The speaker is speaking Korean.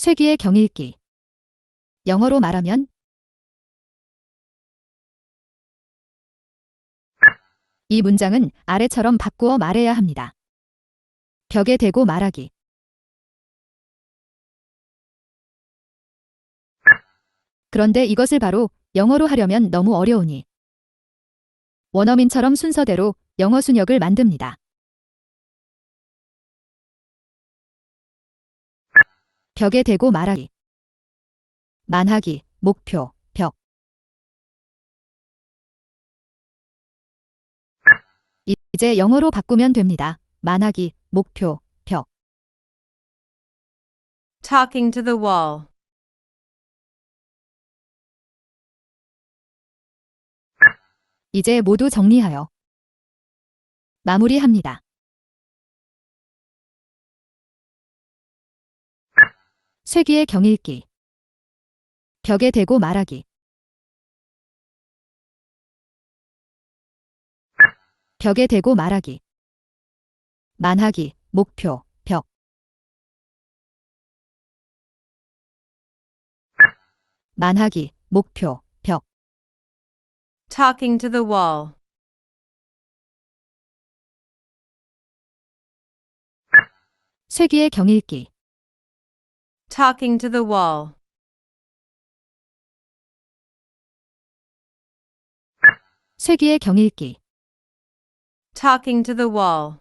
쇠기의 경읽기. 영어로 말하면 이 문장은 아래처럼 바꾸어 말해야 합니다. 벽에 대고 말하기. 그런데 이것을 바로 영어로 하려면 너무 어려우니 원어민처럼 순서대로 영어 순역을 만듭니다. 벽에 대고 말하기. 만하기, 목표, 벽. 이- 이제 영어로 바꾸면 됩니다. 만하기, 목표, 벽. Talking to the wall. 이제 모두 정리하여 마무리합니다. 쇠기의 경읽기. 벽에 대고 말하기. 벽에 대고 말하기. 만하기, 목표, 벽. 만하기, 목표, 벽. Talking to the wall. 쇠기의 경읽기. Talking to the wall. 쇠기의 경읽기. Talking to the wall.